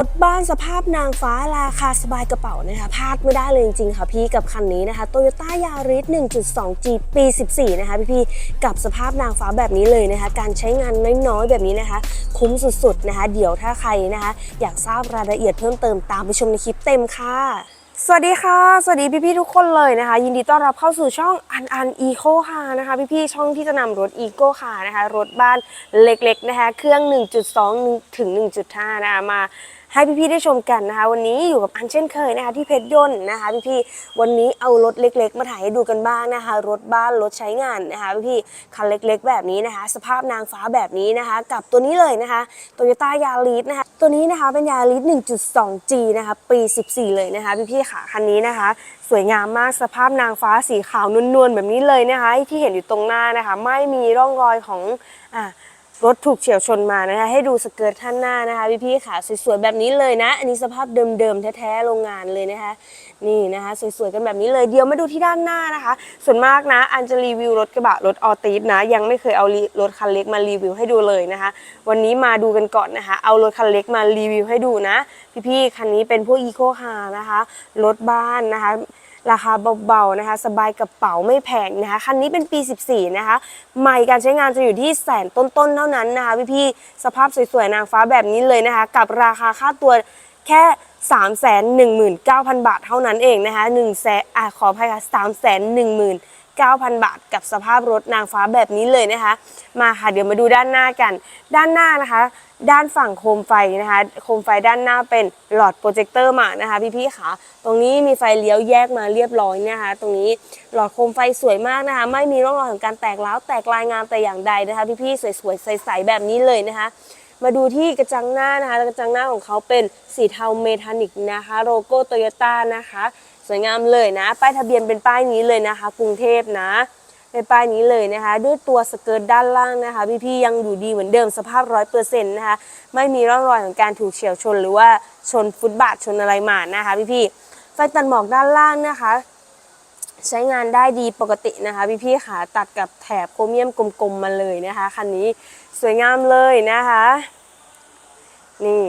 รถบ้านสภาพนางฟ้าราคาสบายกระเป๋านะคะพลาดไม่ได้เลยจริงๆค่ะพี่กับคันนี้นะคะ Toyota Yaris 1.2G ปี 14 นะคะพี่ๆกับสภาพนางฟ้าแบบนี้เลยนะคะ การใช้งานน้อยๆแบบนี้นะคะ คุ้มสุดๆนะคะ เดี๋ยวถ้าใครนะคะ อยากทราบรายละเอียดเพิ่มเติมตามไปชมในคลิปเต็มค่ะสวัสดีค่ะ สวัสดีพี่ๆทุกคนเลยนะคะ ยินดีต้อนรับเข้าสู่ช่องอันอันอีโคคานะคะ พี่ๆช่องที่จะนำรถอีโคคานะคะ รถบ้านเล็กๆนะคะ เครื่อง 1.2 ถึง 1.5 นะคะมา ให้พี่ๆได้ชมกันนะคะ วันนี้อยู่กับอันเช่นเคยนะคะที่เพชรยนต์นะคะพี่ๆวันนี้เอารถเล็ก ๆ มาถ่ายให้ดูกันบ้างนะคะ รถบ้านรถใช้งานนะคะพี่ๆคันเล็ก ๆ แบบนี้นะคะ สภาพนางฟ้าแบบนี้นะคะ กับตัวนี้เลยนะคะ Toyota Yaris นะคะตัวนี้นะคะเป็น Yaris 1.2G นะคะปี 14 เลยนะคะพี่ๆค่ะคันนี้นะคะ สวยงามมากสภาพนางฟ้าสีขาวนวลๆแบบนี้เลยนะคะ ที่เห็นอยู่ตรงหน้านะคะ ไม่มีร่องรอยของอ่า รถถูกเฉียวชนมานะคะ ให้ดูสเกิร์ตท่านหน้านะคะพี่ๆค่ะสวยๆแบบนี้เลยนะ อันนี้สภาพเดิมๆแท้ๆโรงงานเลยนะคะ นี่นะคะสวยๆกันแบบนี้เลยเดี๋ยวมาดูที่ด้านหน้านะคะ ส่วนมากนะอันจะรีวิวรถกระบะรถออตีฟนะ ยังไม่เคยเอารีรถคันเล็กมารีวิวให้ดูเลยนะคะ วันนี้มาดูกันก่อนนะคะ เอารถคันเล็กมารีวิวให้ดูนะ พี่ๆคันนี้เป็นพวกอีโคคาร์นะคะรถบ้านนะคะ ราคาเบาๆนะคะ สบายกระเป๋าไม่แพงนะคะ คันนี้เป็นปี 14 นะคะ ใหม่การใช้งานจะอยู่ที่แสนต้นๆ เท่านั้นนะคะพี่ๆ สภาพสวยๆ นางฟ้าแบบนี้เลยนะคะ กับราคาค่าตัวแค่ 3 1 9 0 0 0 บาทเท่านั้นเองนะคะ1แสนอะขออภัยค่ะ3 1 1 9,000 บาทกับสภาพรถนางฟ้าแบบนี้เลยนะคะ มาค่ะเดี๋ยวมาดูด้านหน้ากัน ด้านหน้านะคะ ด้านฝั่งโคมไฟนะคะโคมไฟด้านหน้าเป็นหลอดโปรเจคเตอร์มานะคะพี่ๆค่ะตรงนี้มีไฟเลี้ยวแยกมาเรียบร้อยนะคะตรงนี้หลอดโคมไฟสวยมากนะคะไม่มีร่องรอยของการแตกร้าวแตกลายงามแต่อย่างใดนะคะพี่ๆสวยๆใสๆแบบนี้เลยนะคะมาดูที่กระจังหน้านะคะกระจังหน้าของเขาเป็นสีเทาเมทัลลิกนะคะโลโก้โตโยต้านะคะ สวยงามเลยนะ ป้ายทะเบียนเป็นป้ายนี้เลยนะคะ กรุงเทพนะ เป็นป้ายนี้เลยนะคะ ด้วยตัวสเกิร์ตด้านล่างนะคะพี่ๆยังอยู่ดีเหมือนเดิมสภาพร้อยเปอร์เซ็นต์นะคะไม่มีร่องรอยของการถูกเฉียวชน หรือว่าชนฟุตบาทชนอะไรมานะคะพี่ๆไฟตัดหมอกด้านล่างนะคะ ใช้งานได้ดีปกตินะคะพี่ๆขาตัดกับแถบโครเมียมกลมๆมาเลยนะคะคันนี้สวยงามเลยนะคะ นี่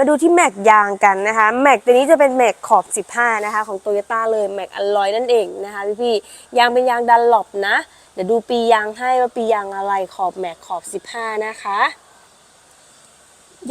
มาดูที่แม็กยางกันนะคะแม็กตัวนี้จะเป็นแม็กขอบ 15 นะคะ ของโตโยต้าเลยแม็กอลลอยนั่นเองนะคะพี่ๆยางเป็นยางดันหลบนะ เดี๋ยวดูปียางให้ว่าปียางอะไรขอบแม็กขอบ 15 นะคะ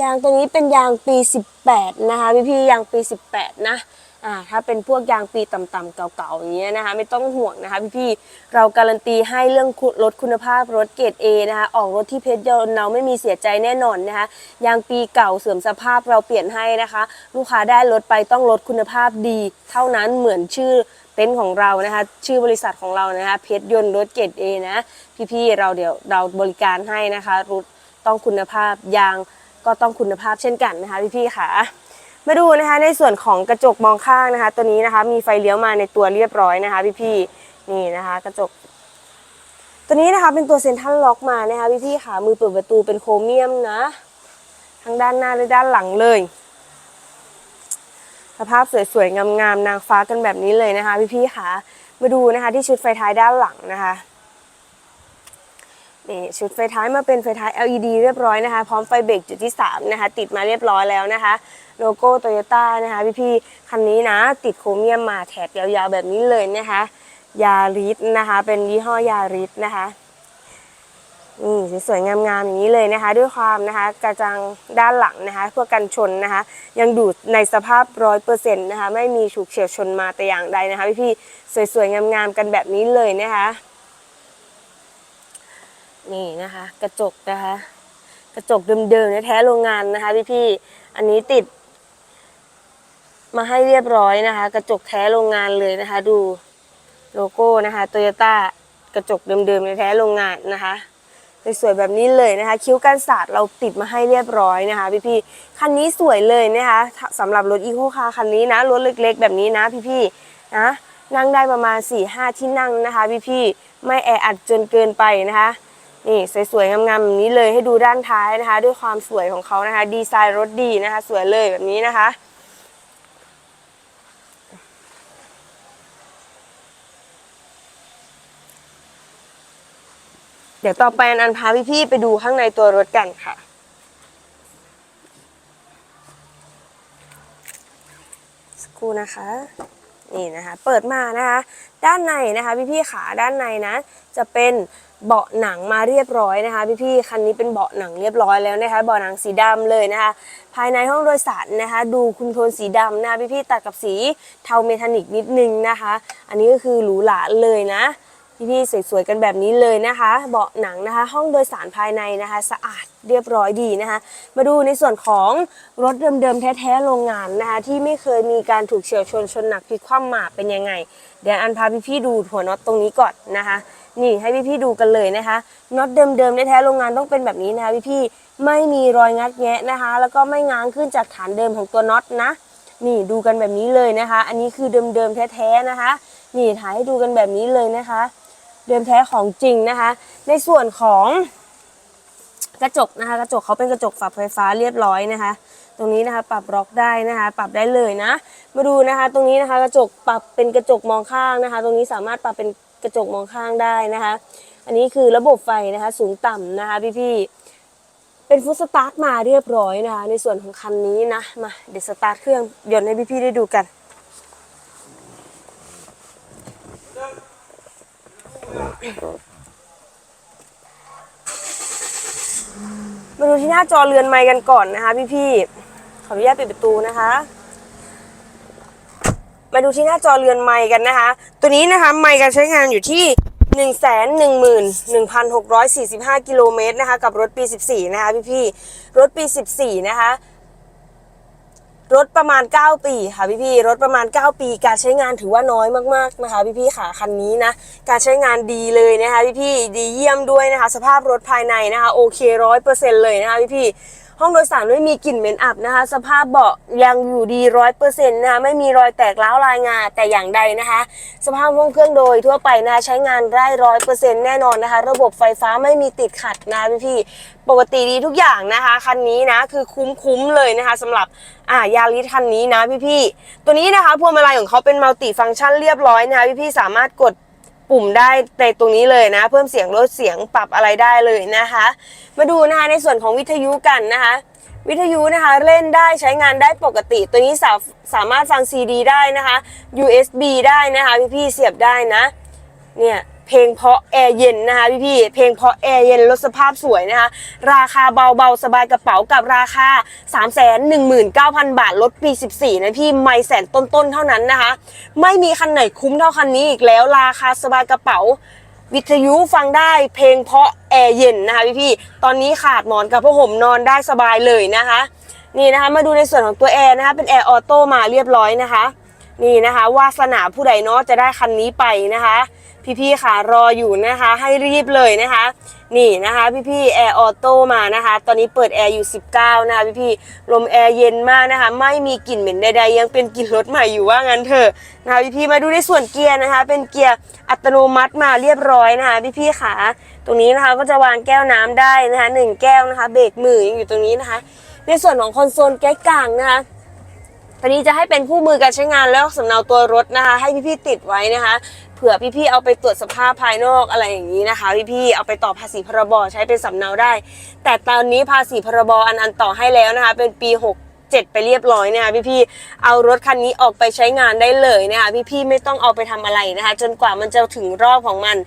ยางตัวนี้เป็นยางปี 18 นะคะพี่ๆยางปี 18 นะ อ่าถ้าเป็นพวกยางปีต่ำๆเก่าๆอย่างเงี้ยนะคะ ไม่ต้องห่วงนะคะพี่ๆเราการันตีให้เรื่องคุณรถคุณภาพรถเกรด A นะคะออกรถที่เพชรยนต์เราไม่มีเสียใจแน่นอนนะคะยางปีเก่าเสื่อมสภาพเราเปลี่ยนให้นะคะ ลูกค้าได้รถไปต้องรถคุณภาพดี เท่านั้นเหมือนชื่อเต็นท์ของเรานะคะ ชื่อบริษัทของเรานะคะเพชรยนต์รถเกรด A นะพี่ๆเราเดี๋ยวเราบริการให้นะคะรถต้องคุณภาพยางก็ต้องคุณภาพเช่นกันนะคะพี่ๆค่ะ มาดูนะคะในส่วนของกระจกมองข้างนะคะ ตัวนี้นะคะมีไฟเลี้ยวมาในตัวเรียบร้อยนะคะพี่ๆนี่นะคะ กระจก ตัวนี้นะคะเป็นตัวเซ็นทรัลล็อกมานะคะพี่ๆค่ะมือเปิดประตูเป็นโครเมียมนะทั้งด้านหน้าและด้านหลังเลย สภาพสวยๆงามๆนางฟ้ากันแบบนี้เลยนะคะ พี่ๆค่ะมาดูนะคะที่ชุดไฟท้ายด้านหลังนะคะ นี่ชุดไฟท้ายมาเป็นไฟท้าย LED เรียบร้อยนะคะ พร้อมไฟเบรกจุดที่ 3 นะคะ ติดมาเรียบร้อยแล้วนะคะ โลโก้โตโยต้านะคะพี่ๆคันนี้นะ ติดโครเมียมมาแถบยาวๆแบบนี้เลยนะคะยาริสนะคะ เป็นยี่ห้อยาริสนะคะนี่สวยๆงามๆอย่างนี้เลยนะคะ ด้วยความนะคะกระจังด้านหลังนะคะ เพื่อกันชนนะคะ ยังดูในสภาพร้อยเปอร์เซ็นต์นะคะ ไม่มีฉุกเฉียวชนมาแต่อย่างใดนะคะ พี่ๆสวยๆงามๆกันแบบนี้เลยนะคะ นี่นะคะ กระจกนะคะ กระจกเดิมๆแท้โรงงานนะคะพี่ๆอันนี้ติด มาให้เรียบร้อยนะคะ กระจกแท้โรงงานเลยนะคะ ดูโลโก้นะคะโตโยต้ากระจกเดิมๆแท้โรงงานนะคะสวยๆแบบนี้เลยนะคะ คิ้วกันศาสตร์เราติดมาให้เรียบร้อยนะคะ พี่ๆคันนี้สวยเลยนะคะสำหรับรถอีโคคาร์คันนี้นะรถเล็ก ๆ แบบนี้นะ พี่ๆนะนั่งได้ประมาณ4-5ที่นั่งนะคะ พี่ๆไม่แออัดจนเกินไปนะคะ นี่สวยๆงามๆแบบนี้เลยให้ดูด้านท้ายนะคะ ด้วยความสวยของเขานะคะ ดีไซน์รถดีนะคะ สวยเลยแบบนี้นะคะเดี๋ยวต่อไปอันพาพี่ๆไปดูข้างในตัวรถกันค่ะ สกูนะคะ นี่นะคะ เปิดมานะคะ ด้านในนะคะพี่ๆขาด้านในนะ จะเป็นเบาะหนังมาเรียบร้อยนะคะ พี่ๆคันนี้เป็นเบาะหนังเรียบร้อยแล้วนะคะเบาะหนังสีดำเลยนะคะ ภายในห้องโดยสารนะคะ ดูคุมโทนสีดำนะคะพี่ๆตัดกับสีเทาเมทันิกนิดนึงนะคะ อันนี้ก็คือหรูหราเลยนะ พี่ๆสวยๆกันแบบนี้เลยนะคะ เบาะหนังนะคะ ห้องโดยสารภายในนะคะ สะอาดเรียบร้อยดีนะคะ มาดูในส่วนของรถเดิมๆแท้ๆโรงงานนะคะที่ไม่เคยมีการถูกเฉียวชนชนหนักพลิกคว่ำมาเป็นยังไง เดี๋ยวอันพาพี่ๆดูหัวน็อตตรงนี้ก่อนนะคะนี่ให้พี่ๆดูกันเลยนะคะน็อตเดิมๆแท้ๆโรงงานต้องเป็นแบบนี้นะคะพี่ๆไม่มีรอยงัดแงะนะคะ แล้วก็ไม่ง้างขึ้นจากฐานเดิมของตัวน็อตนะนี่ดูกันแบบนี้เลยนะคะ อันนี้คือเดิมๆแท้ๆนะคะ นี่ถ่ายให้ดูกันแบบนี้เลยนะคะ เดิมแท้ของจริงนะคะ ในส่วนของกระจกนะคะ กระจกเขาเป็นกระจกฝักไฟฟ้าเรียบร้อยนะคะ ตรงนี้นะคะปรับล็อกได้นะคะ ปรับได้เลยนะ มาดูนะคะ ตรงนี้นะคะ กระจกปรับเป็นกระจกมองข้างนะคะ ตรงนี้สามารถปรับเป็นกระจกมองข้างได้นะคะ อันนี้คือระบบไฟนะคะ สูงต่ำนะคะพี่ๆเป็นฟุตสตาร์ทมาเรียบร้อยนะคะ ในส่วนของคันนี้นะมาเดี๋ยวสตาร์ทเครื่องยนต์ให้พี่ๆได้ดูกัน มาดูที่หน้าจอเรือนไมค์กันก่อนนะคะพี่ๆขออนุญาตปิดประตูนะคะ มาดูที่หน้าจอเรือนไมค์กันนะคะ ตัวนี้นะคะไมค์การใช้งานอยู่ที่1 1 1 1 6 4 5 กิโลเมตรนะคะ กับรถปี 14 นะคะพี่ๆรถปี 14 นะคะ รถประมาณ 9 ปีค่ะพี่พี่รถประมาณ 9 ปี การใช้งานถือว่าน้อยมากๆนะคะพี่พี่ค่ะคันนี้นะการใช้งานดีเลยนะคะพี่พี่ดีเยี่ยมด้วยนะคะ สภาพรถภายในนะคะโอเคร้อยเปอร์เซ็นต์เลยนะคะพี่พี่ ห้องโดยสารไม่มีกลิ่นเหม็นอับนะคะ สภาพเบาะยังอยู่ดีร้อยเปอร์เซ็นต์นะคะไม่มีรอยแตกร้าวรายงาแต่อย่างใดนะคะ สภาพห้องเครื่องโดยทั่วไปนะคะใช้งานได้ร้อยเปอร์เซ็นต์แน่นอนนะคะ ระบบไฟฟ้าไม่มีติดขัดนะคะพี่พี่ปกติดีทุกอย่างนะคะคันนี้นะคือคุ้มๆเลยนะคะสำหรับอ่ายาริสคันนี้นะพี่ๆตัวนี้นะคะพวงมาลัยของเขาเป็นมัลติฟังก์ชันเรียบร้อยนะคะพี่ๆสามารถกด ปุ่มได้ในตรงนี้เลยนะ เพิ่มเสียงลดเสียงปรับอะไรได้เลยนะคะ มาดูนะคะในส่วนของวิทยุกันนะคะวิทยุนะคะเล่นได้ใช้งานได้ปกติ ตัวนี้สาสามารถฟังซีดีได้นะคะ USB ได้นะคะ พี่ๆเสียบได้นะ เนี่ย เพลงเพราะแอร์เย็นนะคะพี่พี่ๆเพลงเพราะแอร์เย็นลดสภาพสวยนะคะราคาเบาๆสบายกระเป๋ากับราคา 3 1 9 0 0 0 บาทลดปี 14 นะพี่ไม่แสนต้นๆเท่านั้นนะคะ ไม่มีคันไหนคุ้มเท่าคันนี้อีกแล้วราคาสบายกระเป๋าวิทยุฟังได้เพลงเพราะแอร์เย็นนะคะพี่พี่ตอนนี้ขาดหมอนกับผ้าห่มนอนได้สบายเลยนะคะ นี่นะคะมาดูในส่วนของตัวแอร์นะคะเป็นแอร์ออโต้มาเรียบร้อยนะคะ นี่นะคะ วาสนาผู้ใดเนาะจะได้คันนี้ไปนะคะ พี่ๆค่ะรออยู่นะคะ ให้รีบเลยนะคะ นี่นะคะ พี่ๆแอร์ออโต้มานะคะ ตอนนี้เปิดแอร์อยู่ 19 นะคะพี่ๆลมแอร์เย็นมากนะคะ ไม่มีกลิ่นเหม็นใดๆ ยังเป็นกลิ่นรถใหม่อยู่ว่างั้นเถอะนะคะพี่ๆมาดูในส่วนเกียร์นะคะ เป็นเกียร์อัตโนมัติมาเรียบร้อยนะคะ พี่ๆค่ะ ตรงนี้นะคะก็จะวางแก้วน้ำได้นะคะหนึ่งแก้วนะคะ เบรกมือยังอยู่ตรงนี้นะคะ ในส่วนของคอนโซลแก้กลางนะคะ ตอนนี้จะให้เป็นคู่มือการใช้งานแล้วสำเนาตัวรถนะคะ ให้พี่ๆติดไว้นะคะ เผื่อพี่ๆเอาไปตรวจสภาพภายนอกอะไรอย่างนี้นะคะ พี่ๆเอาไปต่อภาษีพรบใช้เป็นสำเนาได้ แต่ตอนนี้ภาษีพรบอันอันต่อให้แล้วนะคะ เป็นปี 7 ไปเรียบร้อยนะคะพี่ๆเอารถคันนี้ออกไปใช้งานได้เลยนะคะพี่ๆไม่ต้องเอาไปทำอะไรนะคะ จนกว่ามันจะถึงรอบของมัน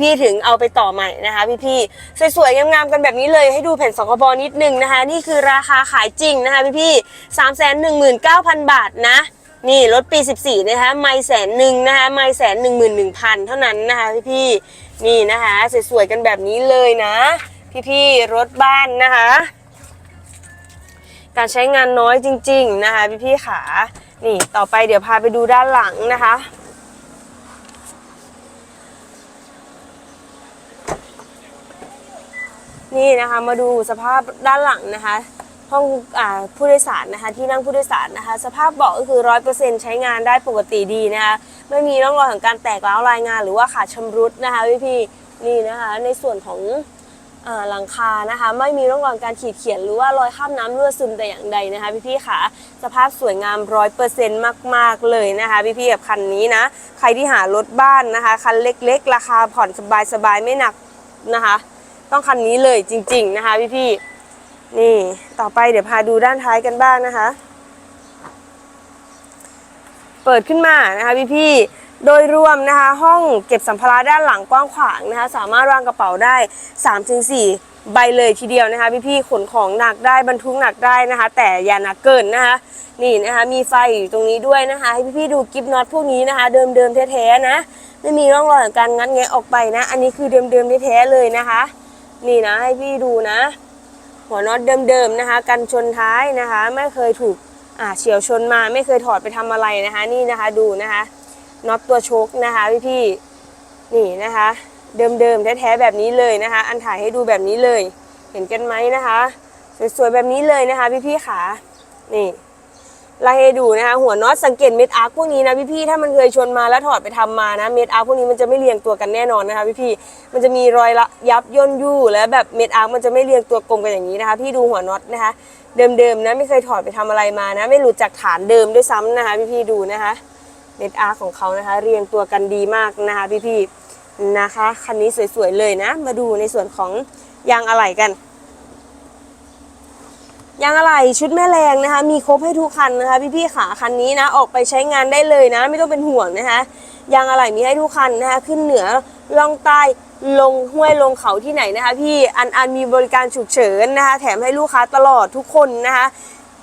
พี่ๆถึงเอาไปต่อใหม่นะคะ พี่ๆสวยๆงามๆกันแบบนี้เลยให้ดูแผ่นสคบนิดนึงนะคะ นี่คือราคาขายจริงนะคะพี่ๆสามแสนหนึ่งหมื่นเก้าพันบาทนะนี่รถปี 14 นะคะ ไม่แสนหนึ่งนะคะ ไม่แสนหนึ่งหมื่นหนึ่งพันเท่านั้นนะคะพี่ๆนี่นะคะ สวยๆกันแบบนี้เลยนะ พี่ๆรถบ้านนะคะ การใช้งานน้อยจริง ๆ นะคะพี่ๆขา นี่ต่อไปเดี๋ยวพาไปดูด้านหลังนะคะ นี่นะคะมาดูสภาพด้านหลังนะคะห้องอผู้โดยสารนะคะที่นั่งผู้โดยสารนะคะ สภาพเบาะก็คือร้อยเปอร์เซ็นใช้งานได้ปกติดีนะคะไม่มีร่องรอยของการแตกร้าวรายงานหรือว่าขาดชำรุดนะคะพี่พี่ๆนี่นะคะในส่วนของ หลังคานะคะ ไม่มีร่องรอยการขีดเขียนหรือว่ารอยข้ามน้ำรั่วซึมแต่อย่างใดนะคะ พี่ๆค่ะสภาพสวยงามร้อยเปอร์เซ็นต์มาก ๆ เลยนะคะ พี่ๆกับคันนี้นะ ใครที่หารถบ้านนะคะ คันเล็ก ๆ ราคาผ่อนสบายๆไม่หนักนะคะ ต้องคันนี้เลยจริง ๆ นะคะ พี่ๆนี่ต่อไปเดี๋ยวพาดูด้านท้ายกันบ้างนะคะ เปิดขึ้นมานะคะ พี่ๆ โดยรวมนะคะห้องเก็บสัมภาระด้านหลังกว้างขวางนะคะสามารถวางกระเป๋าได้ 3-4 ใบเลยทีเดียวนะคะพี่ๆขนของหนักได้บรรทุกหนักได้นะคะ แต่อย่าหนักเกินนะคะนี่นะคะมีไฟอยู่ตรงนี้ด้วยนะคะ ให้พี่ๆดูกิฟน็อตพวกนี้นะคะ เดิมๆแท้ๆนะไม่มีร่องรอยของการงัดแงะออกไปนะ อันนี้คือเดิมๆแท้ๆเลยนะคะ นี่นะให้พี่ดูนะ หัวน็อตเดิมๆนะคะ กันชนท้ายนะคะ ไม่เคยถูกอ่าเฉียวชนมาไม่เคยถอดไปทำอะไรนะคะ นี่นะคะดูนะคะ น็อตตัวโชคนะคะพี่ๆนี่นะคะ เดิมๆแท้ๆแบบนี้เลยนะคะ อันถ่ายให้ดูแบบนี้เลย เห็นกันไหมนะคะ สวยๆแบบนี้เลยนะคะพี่ๆขานี่ไล่ให้ดูนะคะหัวน็อตสังเกตเม็ดอาร์คพวกนี้นะพี่ๆถ้ามันเคยชนมาแล้วถอดไปทำมานะเม็ดอาร์คพวกนี้มันจะไม่เรียงตัวกันแน่นอนนะคะพี่ๆมันจะมีรอยละยับย่นยู่แล้วแบบเม็ดอาร์คมันจะไม่เรียงตัวกลมกันอย่างนี้นะคะพี่ดูหัวน็อตนะคะ เดิมๆนะไม่เคยถอดไปทำอะไรมานะ ไม่หลุดจากฐานเดิมด้วยซ้ำนะคะพี่ๆดูนะคะ เม็ดอาร์ของเขานะคะ เรียงตัวกันดีมากนะคะพี่ๆนะคะคันนี้สวยๆเลยนะ มาดูในส่วนของยางอะไหล่กันยางอะไหล่ชุดแม่แรงนะคะ มีครบให้ทุกคันนะคะพี่ๆขาคันนี้นะออกไปใช้งานได้เลยนะ ไม่ต้องเป็นห่วงนะคะยางอะไหล่มีให้ทุกคันนะคะ ขึ้นเหนือล่องใต้ลงห้วยลงเขาที่ไหนนะคะ พี่อันอันมีบริการฉุกเฉินนะคะ แถมให้ลูกค้าตลอดทุกคนนะคะ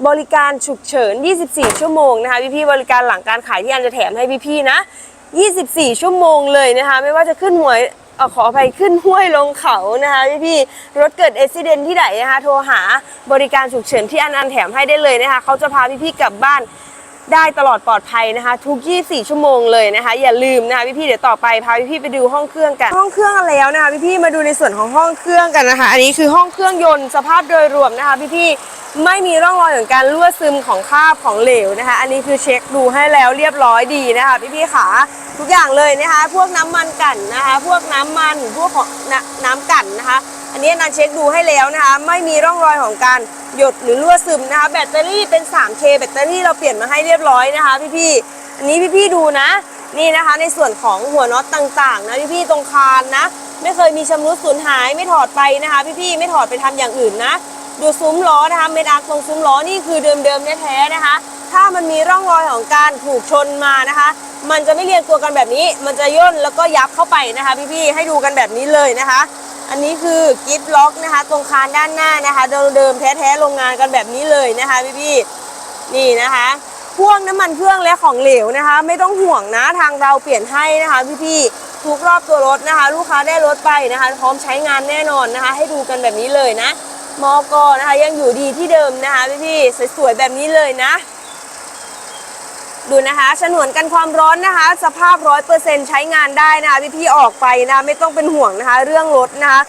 บริการฉุกเฉิน 24 ชั่วโมงนะคะพี่ๆบริการหลังการขายที่อันจะแถมให้พี่ๆนะ 24 ชั่วโมงเลยนะคะ ไม่ว่าจะขึ้นหวยอขออภัยขึ้นห้วยลงเขานะคะพี่ๆรถเกิดอุบิเหตุที่ไหนนะคะโทรหาบริการฉุกเฉินที่อันอันแถมให้ได้เลยนะคะเขาจะพาพี่ๆกลับบ้าน ได้ตลอดปลอดภัยนะคะ ทุก 24 ชั่วโมงเลยนะคะ อย่าลืมนะคะพี่ๆเดี๋ยวต่อไปพาพี่ๆไปดูห้องเครื่องกัน ห้องเครื่องแล้วนะคะพี่ๆมาดูในส่วนของห้องเครื่องกันนะคะ อันนี้คือห้องเครื่องยนต์สภาพโดยรวมนะคะ พี่ๆไม่มีร่องรอยของการรั่วซึมของคราบของเหลวนะคะ อันนี้คือเช็คดูให้แล้วเรียบร้อยดีนะคะ พี่ๆขาทุกอย่างเลยนะคะ พวกน้ำมันกันนะคะ พวกน้ำมันพวกของนน้ำกันนะคะ อันนี้นันเช็คดูให้แล้วนะคะ ไม่มีร่องรอยของการ หยดหรือรั่วซึมนะคะ แบตเตอรี่เป็น 3K แบตเตอรี่เราเปลี่ยนมาให้เรียบร้อยนะคะพี่ๆอันนี้พี่ๆดูนะ นี่นะคะในส่วนของหัวน็อตต่างๆนะพี่ๆตรงคานนะ ไม่เคยมีชำรุดสูญหายไม่ถอดไปนะคะ พี่ๆไม่ถอดไปทำอย่างอื่นนะ ดูซุ้มล้อนะคะเมดอาร์ตรงซุ้มล้อนี่คือเดิมๆแท้ๆนะคะ ถ้ามันมีร่องรอยของการถูกชนมานะคะ มันจะไม่เรียงตัวกันแบบนี้ มันจะย่นแล้วก็ยับเข้าไปนะคะ พี่ๆให้ดูกันแบบนี้เลยนะคะ อันนี้คือกิฟล็อกนะคะ ตรงคานด้านหน้านะคะเดิมแท้ๆโรงงานกันแบบนี้เลยนะคะพี่ๆนี่นะคะพ่วงน้ำมันเครื่องและของเหลวนะคะ ไม่ต้องห่วงนะทางเราเปลี่ยนให้นะคะพี่ๆทุกรอบตัวรถนะคะ ลูกค้าได้รถไปนะคะ พร้อมใช้งานแน่นอนนะคะ ให้ดูกันแบบนี้เลยนะมอกนะคะยังอยู่ดีที่เดิมนะคะพี่ๆสวยๆแบบนี้เลยนะ ดูนะคะฉนวนกันความร้อนนะคะ สภาพร้อยเปอร์เซ็นใช้งานได้นะคะพี่ๆออกไปนะคะไม่ต้องเป็นห่วงนะคะ เรื่องรถนะคะ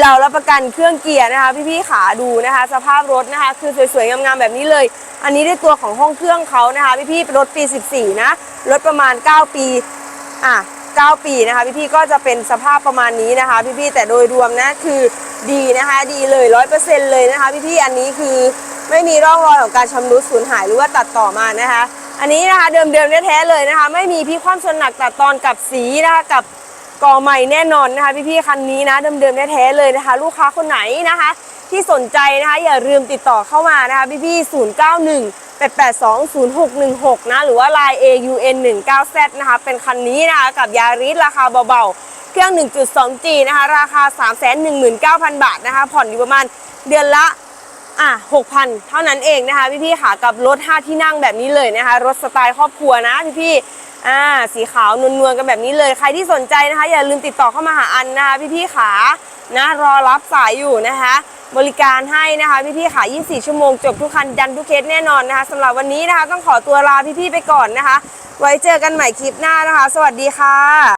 เรารับประกันเครื่องเกียร์นะคะ พี่ๆขาดูนะคะ สภาพรถนะคะ คือสวยๆงามๆแบบนี้เลย อันนี้ได้ตัวของห้องเครื่องเขานะคะ พี่ๆเป็นรถปี 14 นะรถประมาณ 9 ปีอะ9 ปีนะคะ พี่ๆก็จะเป็นสภาพประมาณนี้นะคะ พี่ๆแต่โดยรวมนะคือดีนะคะ ดีเลยร้อยเปอร์เซ็นต์เลยนะคะ พี่ๆอันนี้คือไม่มีร่องรอยของการชำรุดสูญหายหรือว่าตัดต่อมานะคะ อันนี้นะคะเดิมๆแท้ๆเลยนะคะ ไม่มีพี่ความชนหนักตัดตอนกับสีนะคะกับกอใหม่แน่นอนนะคะพี่ๆคันนี้นะเดิมๆแท้ๆเลยนะคะ ลูกค้าคนไหนนะคะ ที่สนใจนะคะอย่าลืมติดต่อเข้ามานะคะพี่ๆ091 882 0616 นะ หรือว่า Line AUN 19 Z นะคะ เป็นคันนี้นะคะ กับยาริสราคาเบาๆ เครื่อง 1.2G นะคะ ราคา 319,000 บาทนะคะ ผ่อนอยู่ประมาณเดือนละ อะ6,000เท่านั้นเองนะคะพี่ๆค่ะกับรถ5ที่นั่งแบบนี้เลยนะคะ รถสไตล์ครอบครัวนะพี่ๆอ่าสีขาวนวลๆกันแบบนี้เลย ใครที่สนใจนะคะ อย่าลืมติดต่อเข้ามาหาอันนะคะพี่ๆขานะรอรับสายอยู่นะคะ บริการให้นะคะพี่ๆขา24 ชั่วโมงจบทุกคันดันทุกเคสแน่นอนนะคะสำหรับวันนี้นะคะ ต้องขอตัวลาพี่ๆไปก่อนนะคะ ไว้เจอกันใหม่คลิปหน้านะคะ สวัสดีค่ะ